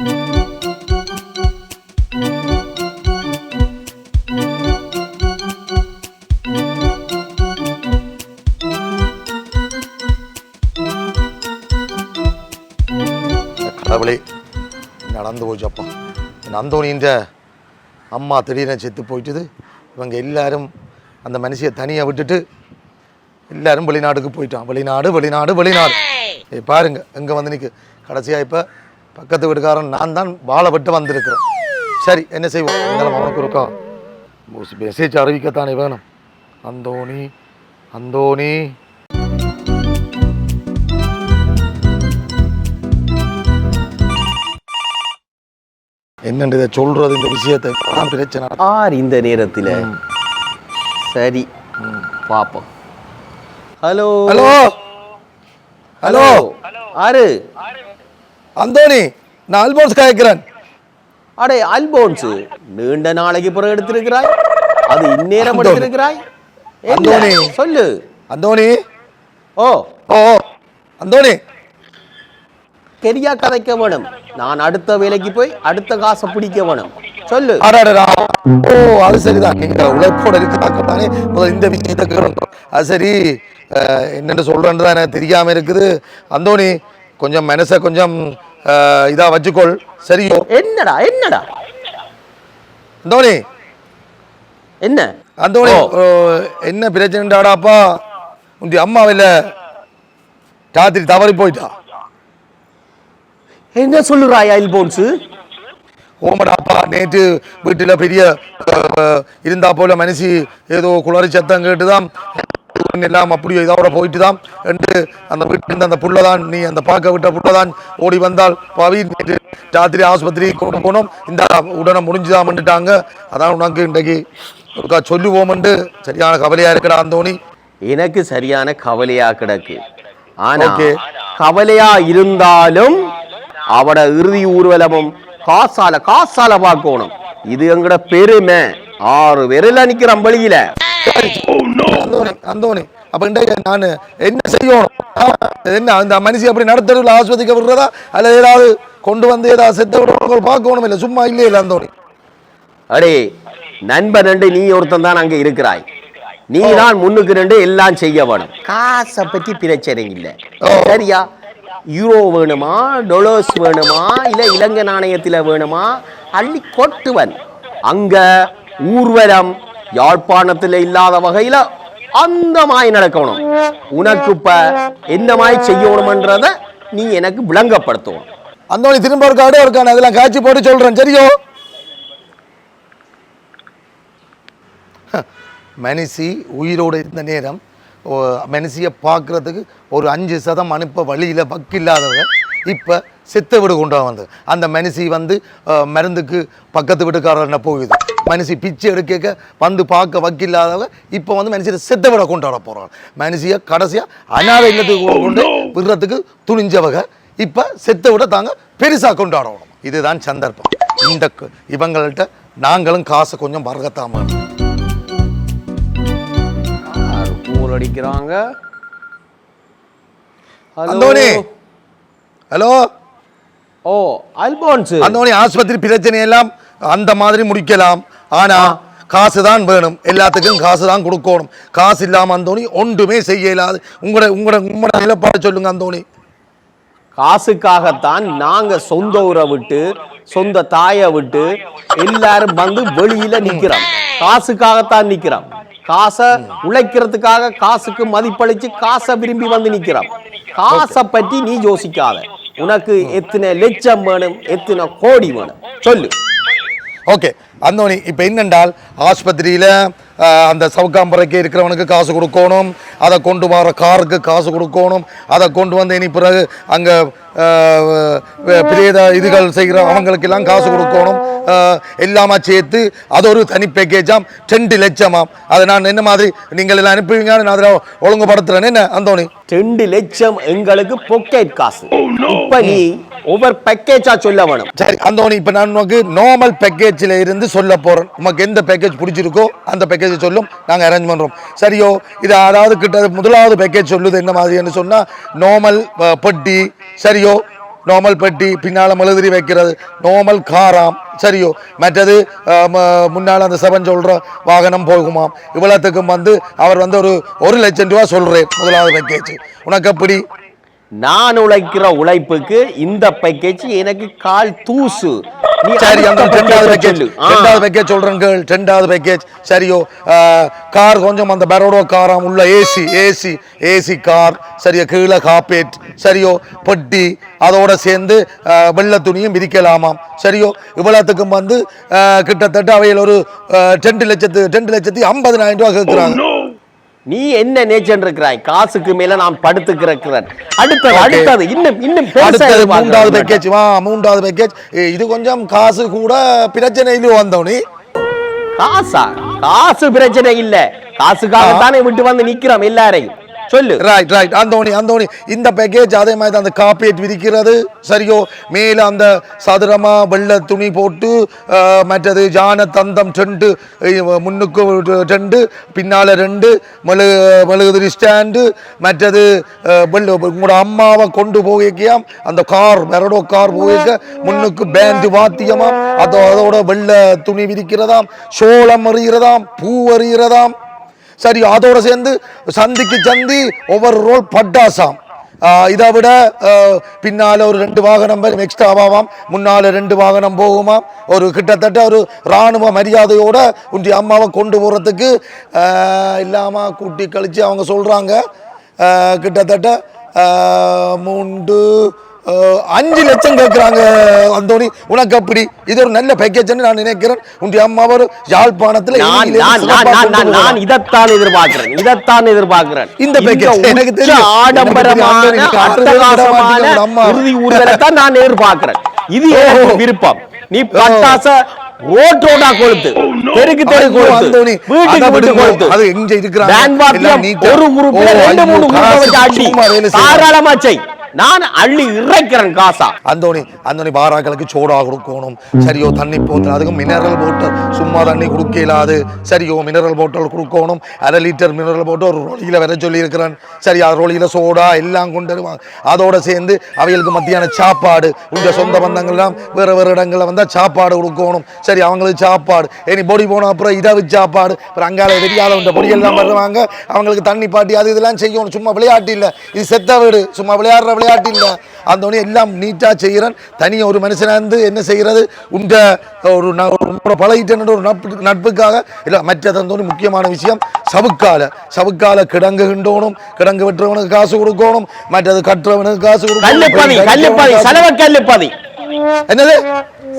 கடவுளே நடந்து போச்சப்பா நந்தோனின்ற அம்மா திடீர்னு செத்து போயிட்டுது. இவங்க எல்லாரும் அந்த மனுஷியை தனியாக விட்டுட்டு எல்லாரும் வெளிநாட்டுக்கு போயிட்டான். வெளிநாடு வெளிநாடு வெளிநாடு. பாருங்க எங்கே வந்து நிற்கு கடைசியாக இப்போ பக்கத்து வீட்டுக்காரன் நான் தான் வாழை விட்டு வந்திருக்கிறேன் சரி என்ன செய்வோம்? இருந்தாலும் அவனுக்கு இருக்கா மெசேஜ் அறிவிக்கத்தானே வேணும். அந்தோணி அந்தோணி. என்னண்டு இதை சொல்றது இந்த விஷயத்தை பிரச்சனை. ஆர் இந்த நேரத்தில். சரி பாப்போம் ஹலோ. ஹலோ. ஹலோ. ஆரு அந்தோணி நான் அல்போன்ஸ் காய்க்கிறேன். அடே அல்போன்ஸ் நீண்ட நாளைக்கு பிறகு எடுத்திருக்கிறாய்? அது இந்நேரம். எடுத்திருக்கிறாய்? அந்தோணி. சொல்லு. அந்தோணி. ஓ. ஓ அந்தோணி. பெரியா கதைக்க வேணும். நான் அடுத்த வேலைக்கு போய் அடுத்த காசை பிடிக்க வேணும். சொல்லு. அடாடா ஓ அது சரிதான். நீங்க உழைப்போட இருக்கிறாக்கத்தானே முதல்ல இந்த விஷயத்தை கேட்கணும். அது சரி. என்னென்னு சொல்றேன்னு தான் எனக்கு தெரியாம இருக்குது. அந்தோணி கொஞ்சம் மனசை கொஞ்சம் இதா வச்சுக்கொள். சரியோ? என்னடா என்னடா? அந்தோணி. என்ன. ஓ, என்ன பிரச்சனைடாடாப்பா உந்தி அம்மாவில்ல ராத்திரி தவறி போயிட்டா. என்ன சொல்லுறாய் அல்போன்ஸ் ஓமடாப்பா நேற்று வீட்டில் பெரிய இருந்தா போல மனுஷி ஏதோ குளறி சத்தம் கேட்டுதான் எல்லாம் அப்படியே இதோட போயிட்டு தான் என்று அந்த வீட்டில் அந்த புள்ளதான் நீ அந்த பார்க்க விட்ட புள்ளதான் ஓடி வந்தால் பாவி நேற்று ராத்திரி ஆஸ்பத்திரி கொண்டு போனோம். இந்த உடனே முடிஞ்சுதான் பண்ணிட்டாங்க அதான் உனக்கு இன்றைக்கு ஒருக்கா சொல்லுவோம்ண்டு சரியான கவலையா இருக்கடா அந்தோணி எனக்கு சரியான கவலையா கிடக்கு. ஆனா Okay. கவலையா இருந்தாலும் அவட இறுதி ஊர்வலமும் காசால காசால பார்க்கணும். இது எங்கட பெருமை. ஆறு பேரில் நிக்கிறோம் வெளியில. அந்தோணி அந்தோணி. அப்ப இன்றைக்கு நான் என்ன செய்யணும்? என்ன அந்த மனுஷி அப்படி நடத்தல ஆஸ்பத்திரிக்கு விடுறதா? அல்லது ஏதாவது கொண்டு வந்து ஏதாவது செத்த விடுறவங்க பார்க்கணும் இல்லை? சும்மா இல்லையே இல்லை அந்தோணி? அடே நண்பன் ரெண்டு நீ ஒருத்தன் தான் அங்க இருக்கிறாய். நீ தான் முன்னுக்கு ரெண்டு எல்லாம் செய்ய வேணும். காசை பத்தி பிரச்சனை இல்லை. ஓ. சரியா? யூரோ வேணுமா டொலர்ஸ் வேணுமா இல்ல இலங்கை நாணயத்துல வேணுமா? அள்ளி கொட்டுவன். அங்க ஊர்வலம் யாழ்ப்பாணத்துல இல்லாத வகையில அந்த மாய் நடக்கணும். உனக்கு இப்ப என்ன மாய் செய்யணும்ன்றத நீ எனக்கு விளங்கப்படுத்தணும். அந்தோணி திரும்ப ஒரு காடு இருக்கான அதெல்லாம் காய்ச்சி போட்டு சொல்றேன் சரியோ? மனுஷி உயிரோடு இருந்த நேரம் ஓ, மனுஷியை பார்க்குறதுக்கு ஒரு அஞ்சு சதம் அனுப்ப வழியில் வக்கில்லாதவங்க இப்போ செத்த வீடு கொண்டு வந்து அந்த மனுஷி வந்து மருந்துக்கு பக்கத்து வீட்டுக்காரர்ன போகுது? மனுஷி பிச்சை எடுக்க வந்து பார்க்க வக்கில்லாதவங்க இப்போ வந்து மனுஷியை செத்த வீட கொண்டாட போகிறாங்க மனுஷியை கடைசியாக அனாதை இல்லத்துக்கு கொண்டு விடுறதுக்கு துணிஞ்சவங்க இப்போ செத்த விட தாங்க பெருசாக கொண்டாடணும் இதுதான் சந்தர்ப்பம். இந்த இவங்கள்ட்ட நாங்களும் காசை கொஞ்சம் பூல் அடிக்கிறாங்க? Hello? ஹலோ? ஓ அல்போன்ஸ் அந்தோணி ஆஸ்பத்திரி பிரச்சனை எல்லாம் அந்த மாதிரி முடிக்கலாம். ஆனா காசு தான் வேணும். எல்லாத்துக்கும் காசு தான் கொடுக்கணும். காசு இல்லாம அந்தோணி ஒன்றுமே செய்ய இயலாது உங்களோட உங்களோட உங்களோட நிலப்பாடு சொல்லுங்க அந்தோணி காசுக்காகத்தான் நாங்க சொந்த ஊரை விட்டு சொந்த தாயை விட்டு எல்லாரும் வந்து வெளியில நிக்கிறோம். காசுக்காகத்தான் நிக்கிறோம். காசை உழைக்கிறதுக்காக காசுக்கு மதிப்பளிச்சு காசை விரும்பி வந்து நிக்கிறோம். காசை பற்றி நீ யோசிக்காத. உனக்கு எத்தனை லட்சம் வேணும்? எத்தனை கோடி வேணும்? சொல்லு. ஓகே. அந்தோணி இப்போ என்னென்றால் ஆஸ்பத்திரியில் அந்த சவுக்காம்பறைக்கு இருக்கிறவனுக்கு காசு கொடுக்கணும். அதை கொண்டு வர காருக்கு காசு கொடுக்கணும். அதை கொண்டு வந்து இனி பிறகு அங்கே பிரேத இதுகள் செய்கிற அவங்களுக்கெல்லாம் காசு கொடுக்கணும். எல்லாமா சேர்த்து அது ஒரு தனி பேக்கேஜாம் ரெண்டு லட்சமாம் அதை நான் என்ன மாதிரி நீங்கள் எல்லாம் அனுப்புவீங்க? நான் அதில் ஒழுங்குபடுத்துறேன் என்ன அந்தோணி? ரெண்டு லட்சம் எங்களுக்கு பொக்கெட் காசு. இப்ப நீ ஒவ்வொரு பேக்கேஜா சொல்ல வேணும். சரி அந்தோணி இப்போ நான் உனக்கு நார்மல் பேக்கேஜில் இருந்து சொல்ல போகிறேன் உனக்கு எந்த பேக்கேஜ் பிடிச்சிருக்கோ அந்த பேக்கேஜை சொல்லும் நாங்கள் அரேஞ்ச் பண்ணுறோம் சரியோ இது அதாவது கிட்ட முதலாவது பேக்கேஜ் சொல்லுது என்ன மாதிரின்னு சொன்னால் நார்மல் பெட்டி சரியோ நோமல் பெட்டி பின்னால் மெழுதிரி வைக்கிறது. நோமல் காராம் சரியோ? மற்றது முன்னால் அந்த செவன் சொல்கிற வாகனம் போகுமாம். இவ்வளோத்துக்கும் வந்து அவர் வந்து ஒரு ஒரு லட்சம் ரூபா சொல்கிறேன் முதலாவது பேக்கேஜ் உனக்கு எப்படி? நான் உழைக்கிற உழைப்புக்கு இந்த பேக்கேஜ் எனக்கு கால் தூசு. சரி அந்த ரெண்டாவது பேக்கேஜ். ரெண்டாவது பேக்கேஜ் சொல்றேன் கேள் ரெண்டாவது பேக்கேஜ் சரியோ கார் கொஞ்சம் அந்த பரோடோ காராம் உள்ள ஏசி ஏசி ஏசி கார். சரியோ கீழே காப்பேட் சரியோ பெட்டி. அதோட சேர்ந்து வெள்ளை துணியும் விரிக்கலாமாம். சரியோ இவ்வளவுத்துக்கும் வந்து கிட்டத்தட்ட அவையில் ஒரு ரெண்டு லட்சத்து ரெண்டு லட்சத்தி ஐம்பதினாயிரம் ரூபாய் கேட்குறாங்க. நீ என்ன நேச்சர் இருக்கிறாய்? காசுக்கு மேல நான் படுத்து கிடக்கிறேன். அடுத்தது. அடுத்தது இன்னும் இன்னும் அடுத்தது மூன்றாவது. பேக்கேஜ் வா மூன்றாவது பேக்கேஜ் இது கொஞ்சம் காசு கூட பிரச்சனையிலும் வந்தோனி காசா? காசு பிரச்சனை இல்ல. காசுக்காக தானே விட்டு வந்து நிக்கிறோம் எல்லாரையும். சொல்லு. ரைட் ரைட் அந்தோணி அந்தோணி இந்த பேக்கேஜ் அதே மாதிரி தான். அந்த காப்பேட் விரிக்கிறது சரியோ? மேலே அந்த சதுரமா வெள்ளை துணி போட்டு மற்றது ஜான தந்தம் டெண்டு முன்னுக்கு டெண்டு ரெண்டு பின்னால ரெண்டு மெழுகு மெழுகுதிரி ஸ்டாண்டு மற்றது வெள்ள உங்களோட அம்மாவை கொண்டு போகிக்காம் அந்த கார் மெரடோ கார் போகிக்க முன்னுக்கு பேண்டு வாத்தியமாம். அதோ அதோட வெள்ளை துணி விரிக்கிறதாம். சோளம் அறிகிறதாம் பூ அறிகிறதாம் சரி அதோட சேர்ந்து சந்திக்கு சந்தி ஒவ்வொரு ரோல் பட்டாசாம். இதை விட பின்னால் ஒரு ரெண்டு வாகனம் வரும் எக்ஸ்ட்ராவாம் முன்னால் ரெண்டு வாகனம் போகுமாம். ஒரு கிட்டத்தட்ட ஒரு இராணுவ மரியாதையோட உன்னுடைய அம்மாவை கொண்டு போகிறதுக்கு இல்லாமல் கூட்டி கழித்து அவங்க சொல்கிறாங்க கிட்டத்தட்ட மூன்று அஞ்சு லட்சம் கேட்குறாங்க அந்தோணி உனக்கு அப்படி? இது ஒரு நல்ல பேக்கேஜ்னு நான் நினைக்கிறேன். உன்னுடைய அம்மா ஒரு யாழ்ப்பாணத்தில் நான் இதைத்தான் எதிர்பார்க்கிறேன். இதைத்தான் எதிர்பார்க்கிறேன். இந்த உச்ச எனக்கு தெரியும். ஆடம்பரமான. இறுதி ஊர்வலை தான் நான் எதிர்பார்க்கிறேன். இது விருப்பம். நீ பட்டாச ரோட்டோடா கொளுத்து. தெருக்கு தெரு அந்தோணி, வீட்டுக்கு அதை வீட்டு. கொளுத்து. அது எங்க இருக்கிறாங்க? ஒரு குரூப்ல ரெண்டு மூணு குரூப் வச்சு அடி. தாராளமா செய். நான் அள்ளி இறைக்கிறேன் காசா. அந்தோணி அந்தோணி பாராக்களுக்கு சோடா கொடுக்கணும். சரியோ தண்ணி போத்தல் அதுக்கு மினரல் போட்டல் சும்மா தண்ணி கொடுக்க இல்லாது சரியோ மினரல் போட்டல் கொடுக்கணும். அரை லிட்டர் மினரல் போட்டு ஒரு ரோலியில் வர சொல்லியிருக்கிறேன். சரி அது ரோலியில் சோடா எல்லாம் கொண்டு வருவாங்க அதோடு சேர்ந்து அவைகளுக்கு மத்தியான சாப்பாடு. உங்கள் சொந்த பந்தங்கள்லாம் வேறு வேறு இடங்களில் வந்தால் சாப்பாடு கொடுக்கணும். சரி அவங்களுக்கு சாப்பாடு. இனி பொடி போன அப்புறம் இரவு சாப்பாடு. அப்புறம் அங்கால தெரியாத பொடியெல்லாம் வருவாங்க. அவங்களுக்கு தண்ணி பாட்டி அது இதெல்லாம் செய்யணும். சும்மா விளையாட்டு இல்லை. இது செத்த வீடு. சும்மா விளையாடுற விளையாட்டு இல்லை அந்த எல்லாம் நீட்டாக செய்கிறேன். தனியாக ஒரு மனுஷனா இருந்து என்ன செய்கிறது? உண்ட ஒரு உன்னோட பழகிட்டேன் ஒரு நட்பு நட்புக்காக இல்லை மற்றது அந்த முக்கியமான விஷயம் சவுக்கால. சவுக்கால கிடங்கு கிடங்கு வெட்டுறவனுக்கு காசு கொடுக்கணும் மற்றது கட்டுறவனுக்கு காசு கல்லுப்பதி கொடுக்கணும் கல்லுப்பதி செலவ கல்லுப்பதி என்னது?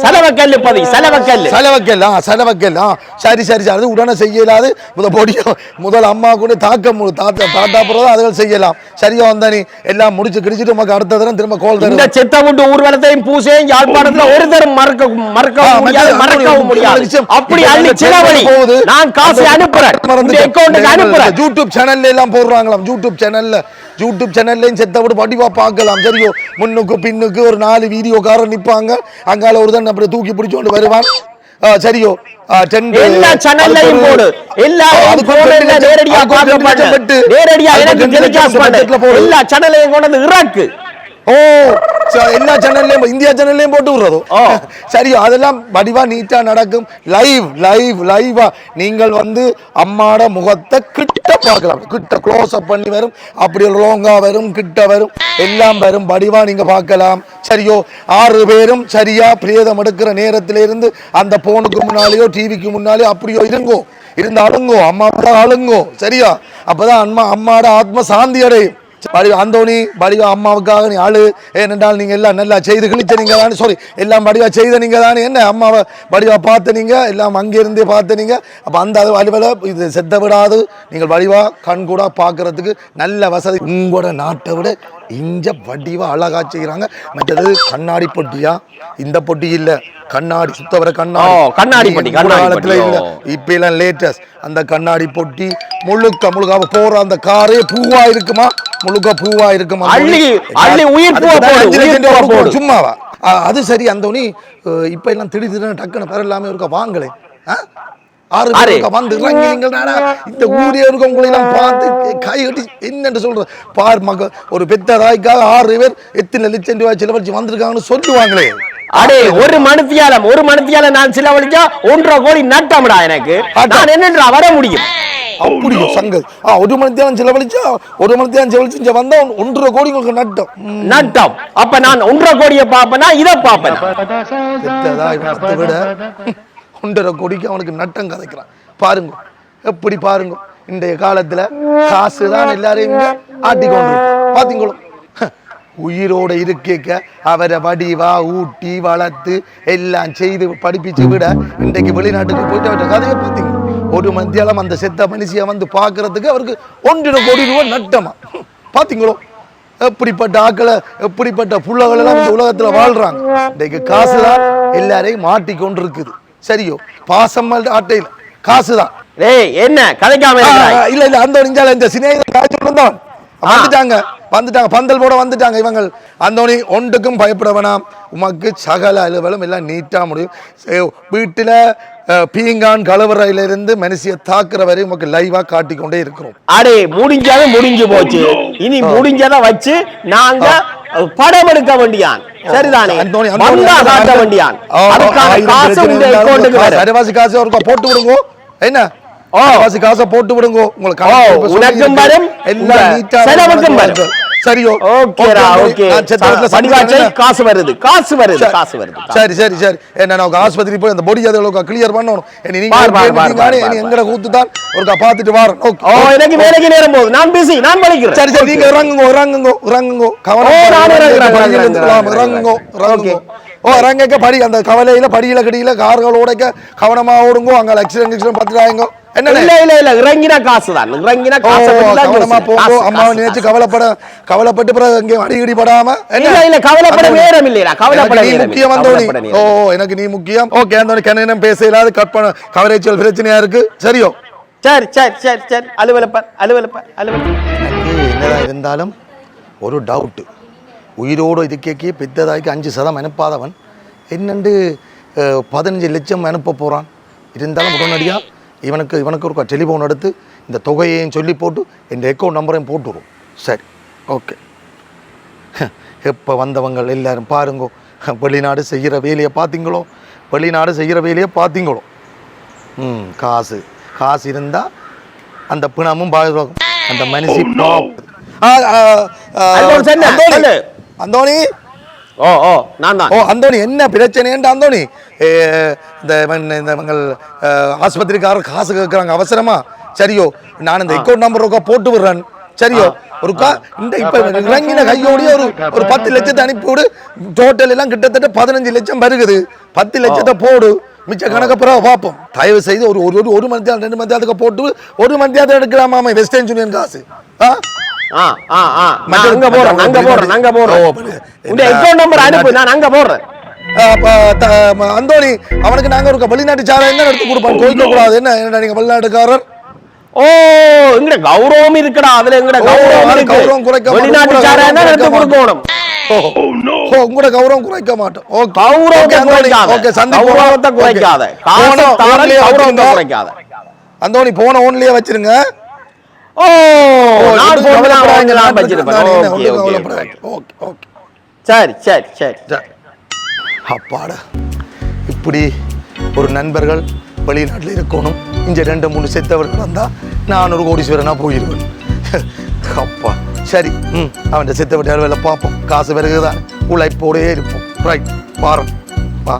செலவ கல்லுப்பதி செலவ கல்லு. செலவக்கல் ஆ செலவக்கல் ஆ சரி சரி சரி. அது உடனே செய்யலாது. முத பொடியோ முதல் அம்மா கூட தாக்க மு தாத்தா தாத்தா பிறகு அதுகள் செய்யலாம். சரியா வந்தா நீ எல்லாம் முடிச்சு கிடிச்சிட்டு நமக்கு அடுத்த தரம் திரும்ப கோல் இந்த தரும் செத்த விட்டு ஊர்வலத்தையும் பூசையும் யாழ்ப்பாணத்துல ஒரு தரம் மறக்க மறக்கவும் ஆ, முடியாது மறக்கவும் முடியாது. அப்படி அள்ளி சிலவழி. போகுது. நான் காசு அனுப்புறேன். அக்கௌண்ட்டுக்கு இந்த அனுப்புறேன். யூடியூப் சேனல்ல எல்லாம் போடுறாங்களாம். யூடியூப் சேனல்ல யூடியூப் சேனல்லையும் செத்த விட படிவா பார்க்கலாம். சரியோ முன்னுக்கு பின்னுக்கு ஒரு நாலு வீடியோக்காரர் நிப்பாங்க. அங்கால ஒரு தான் அப்படி தூக்கி பிடிச்சோண்டு வருவான். ஆ, சரியோ. எல்லா சேனல்லையும் போடு. லட்சம், நேரடியா. நேரடியா. எல்லா சேனலையும் கொண்டு இறக்கு. ஓ ச- எல்லா சேனல்லையும் இந்தியா சேனல்லையும் போட்டு விடுறதோ. ஓ. சரி அதெல்லாம் வடிவா நீட்டா நடக்கும். லைவ் லைவ் லைவா நீங்கள் வந்து அம்மாட முகத்தை கிட்ட பார்க்கலாம். கிட்ட க்ளோஸ் அப் பண்ணி வரும். அப்படி லோங்கா வரும் கிட்ட வரும். எல்லாம் வரும். வடிவா நீங்க பார்க்கலாம். சரியோ ஆறு பேரும் சரியா பிரேதம் எடுக்கிற நேரத்தில இருந்து அந்த போனுக்கு முன்னாலேயோ டிவிக்கு முன்னாலேயோ அப்படியோ இருங்கோ. இருந்து அழுங்கோ அம்மாவோட அழுங்கோ சரியா? அப்பதான் அம்மா அம்மாட ஆத்ம சாந்தி அடையும். படி அந்தோணி படிவா அம்மாவுக்காக நீ ஆளு. ஏனென்றால் நீங்க எல்லாம் நல்லா செய்து கிழிச்ச நீங்க தானே சாரி எல்லாம் படிவா செய்த நீங்க தானே என்ன? அம்மாவை படிவா பார்த்த நீங்க எல்லாம் அங்கிருந்தே பார்த்த நீங்க. அப்ப அந்த அது வலிவல இது செத்த விடாது நீங்கள் வடிவா கண் கூட பார்க்கறதுக்கு நல்ல வசதி. உங்களோட நாட்டை விட இஞ்ச வடிவா அழகா செய்கிறாங்க மற்றது கண்ணாடி பொட்டியா? இந்த பொட்டி இல்ல. கண்ணாடி சுத்தவர கண்ணாடி. ஓ, கண்ணாடி பொட்டி, காலத்துல இல்ல. இப்ப எல்லாம் லேட்டஸ்ட் அந்த கண்ணாடி பொட்டி முழுக்க முழுக்க போற அந்த காரே பூவா இருக்குமா? முழுக்க பூவா இருக்குமா. சும்மாவா? அது சரி அந்தோனி இப்ப எல்லாம் திடீர் திடீர்னு டக்குன்னு பெற எல்லாமே இருக்கா வாங்களே. ஆ? ஆறு ஆறு. பேர் வந்து இறங்கி நீங்கள் நானா? இந்த ஊரே இருக்க உங்களை எல்லாம் பார்த்து கை கட்டி என்னன்னு சொல்ற பார் மக ஒரு பெத்த தாய்க்காக ஆறு பேர் எத்தனை லட்சம் ரூபாய் செலவழிச்சு வந்திருக்காங்கன்னு சொல்லுவாங்களே. அடே ஒரு மனுத்தியாலம் ஒரு மனுத்தியாலம் நான் செலவழிச்சா ஒன்றரை கோடி நட்டம்டா எனக்கு. நான் என்னன்றா வர முடியும்? அப்படியோ சங்கல் ஆ ஒரு மணி தேவன் செலவழிச்சா ஒரு மணி தேவன் செலவழிச்சு இங்க வந்தா ஒன்- ஒன்றரை கோடி உங்களுக்கு நட்டம். நட்டம். அப்ப நான் ஒன்றரை கோடியை பாப்பனா இதை பாப்பேன் விட ஒன்றரை கோடிக்கு அவனுக்கு நட்டம் கதைக்கிறான். பாருங்க. எப்படி பாருங்க. இன்றைய காலத்துல காசு தான் எல்லாரையும் ஆட்டிக்கொண்டு பார்த்தீங்களோ உயிரோட இருக்க அவரை வடிவா ஊட்டி வளர்த்து எல்லாம் செய்து படிப்பிச்சு விட இன்றைக்கு வெளிநாட்டுக்கு போயிட்டு அவர்கிட்ட கதையை பார்த்தீங்க ஒரு மத்தியாலம் அந்த செத்த மனுஷியை வந்து பார்க்கறதுக்கு அவருக்கு ஒன்றரை கோடி ரூபாய் நட்டமா? பார்த்தீங்களோ எப்படிப்பட்ட ஆக்களை எப்படிப்பட்ட புள்ளகள் எல்லாம் இந்த உலகத்துல வாழ்றாங்க. இன்றைக்கு காசு தான் எல்லாரையும் மாட்டிக்கொண்டு இருக்குது சரியோ? பாசம் ஆட்டையில். காசு தான் டேய் என்ன? கதைக்காம இல்ல இல்ல அந்த நெஞ்சால இந்த சினேகிதன் காய்ச்சல் வந்தவன் வந்துட்டாங்க வந்துட்டாங்க பந்தல் போட வந்துட்டாங்க இவங்க அந்தோனி ஒன்றுக்கும் பயப்பட வேணாம். உமக்கு சகல அலுவலம் எல்லாம் நீட்டா முடியும். வீட்டுல பீங்கான் கலவரையில இருந்து மனுஷிய தாக்குற வரை உமக்கு லைவா காட்டிக்கொண்டே இருக்கிறோம். அடே முடிஞ்சது முடிஞ்சு போச்சு. இனி முடிஞ்சதை வச்சு நாங்க படம் எடுக்க வேண்டியான். சரிதானே? வந்தா காட்ட. வேண்டியான். அதுக்கான காசு உங்க வரும் காசு அவருக்கு போட்டு விடுங்க. என்ன? ஓ. காசை போட்டு விடுங்க. உங்களுக்கு உனக்கும். வரும், செலவுக்கும் வரும். வரும். சரியோ? ஓகேடா ஓகே நான். காசு வருது காசு வருது. காசு வருது. சரி சரி சரி. என்ன நான் ஆஸ்பத்திரி போய் அந்த பொடி அதுகளுக்கு கிளியர் பண்ணணும். இனி நீங்க. எங்கட கூத்து தான் ஒருக்கா வாரேன். ஓகே. ஓ எனக்கு வேலைக்கு நேரம் போகுது. நான் பிஸி நான் படிக்கிறேன் சரி சரி நீங்க இறங்குங்க இறங்குங்க இறங்குங்க. கவனம் நானும் இறங்குறேன். இறங்குங்க இறங்குங்க. ஓ இறங்க படி அந்த கவலையில படியில கடியில கார்கள் உடைக்க கவனமா ஓடுங்க. அங்க ஆக்சிடென்ட் ஆக்சிடென்ட் பார்த்துட்டாங்க என்ன இல்ல இல்ல இல்ல இறங்கின காசு தான். இறங்கின காசை கவனமா. போங்க. அம்மாவை நினைச்சு. கவலைப்பட கவலைப்பட்டு பிறகு அடிக்கடி படாம இல்ல, இல்ல, கவலைப்பட நேரம் கவலைப்பட எனக்கு நீ முக்கியம் கவலைப்பட ஓ எனக்கு நீ முக்கியம். ஓகே கண்ணனம் பேச இல்லாத கட் பண்ண கவரேஜல் பிரச்சனையா இருக்கு? சரியோ? சரி சரி சரி சரி. அலுவலப்ப அலுவலப்ப அலுவலப்ப. எனக்கு என்னதான் இருந்தாலும் ஒரு டவுட்டு உயிரோடு இதுக்கே பெத்ததாய்க்கு அஞ்சு சதம் அனுப்பாதவன். என்னண்டு பதினஞ்சு லட்சம் அனுப்ப போகிறான் இருந்தாலும் உடனடியாக இவனுக்கு இவனுக்கு ஒரு டெலிஃபோன் எடுத்து இந்த தொகையையும் சொல்லி போட்டு இந்த அக்கௌண்ட் நம்பரையும் போட்டு விடும் சரி ஓகே எப்போ வந்தவங்க எல்லாரும் பாருங்கோ. வெளிநாடு செய்கிற வேலையை பார்த்தீங்களோ? வெளிநாடு செய்கிற வேலையை பார்த்தீங்களோ? ம் காசு. காசு இருந்தால் அந்த பிணமும் பாதுகாக்கும். அந்த மனுஷி பாவம். ஓ ஓ நான் தான் ஓ அந்தோணி என்ன பிரச்சனைன்ற அந்தோணி? இந்த இந்த அஹ், ஆஸ்பத்திரிக்காரர் காசு கேட்குறாங்க அவசரமா? சரியோ நான் இந்த அக்கௌண்ட் நம்பர் ஒருக்கா போட்டு விடுறேன். சரியோ ஒருக்கா இந்த இப்ப இறங்கின கையோடய ஒரு ஒரு பத்து லட்சத்தை அனுப்பி விடு. டோட்டல் எல்லாம் கிட்டத்தட்ட பதினஞ்சு லட்சம் வருகுது. பத்து லட்சத்தை போடு. மிச்ச கணக்க பிறகு பார்ப்போம். தயவு செய்து ஒரு ஒரு ஒரு- மணி நேரம் ரெண்டு மணி நேரத்துக்கு போட்டு ஒரு மணி நேரத்தை எடுக்கலாமா வெஸ்டர்ன் யூனியன் காசு. ஆ? அங்க போறேன் அங்க போறேன் அங்க போறேன். உங்க என்ன- அக்கௌண்ட் நம்பர் அனுப்பு நான் அங்க ம- அந்தோணி அவனுக்கு நாங்க ஒரு வெளிநாட்டு சாரம் என்ன எடுத்து கொடுப்போம்? கோயிக்க கூடாது. என்ன என்ன நீங்க வெளிநாட்டுக்காரர்? ஓ எங்கட கௌரவம் இருக்குடா. அதுல எங்கட கௌரவம் கௌரவம் குறைக்க. வெளிநாட்டு கூட சாரம் கௌரவம் எடுத்து கொடுக்கணும்? ஓ உங்களோட கௌரவம் குறைக்க மாட்டோம். ஓகே கௌரவத்தை ஓகே, அந்தோணி. குறைக்காத. ஓகே சந்தி கௌரவத்தை குறைக்காத. காசு தாரன் கௌரவத்தை குறைக்காத. அந்தோணி போன ஓன்லயே வச்சிருங்க. ஓ நான் போன் வாங்கலாம் ஓகே ஓகே. ஓகே. ஓகே சரி சரி சரி. அப்பாடா இப்படி ஒரு நண்பர்கள் வெளிநாட்டில் இருக்கணும். இங்கே ரெண்டு மூணு செத்தவர்கள் வந்தால் நான் ஒரு கோடீஸ்வரனாக போயிடுவேன் அப்பா சரி ம் அவன் செத்தவட்ட வேலை பார்ப்போம். காசு பிறகுதான் உழைப்போடே இருப்போம். ரைட் பாரம் வா.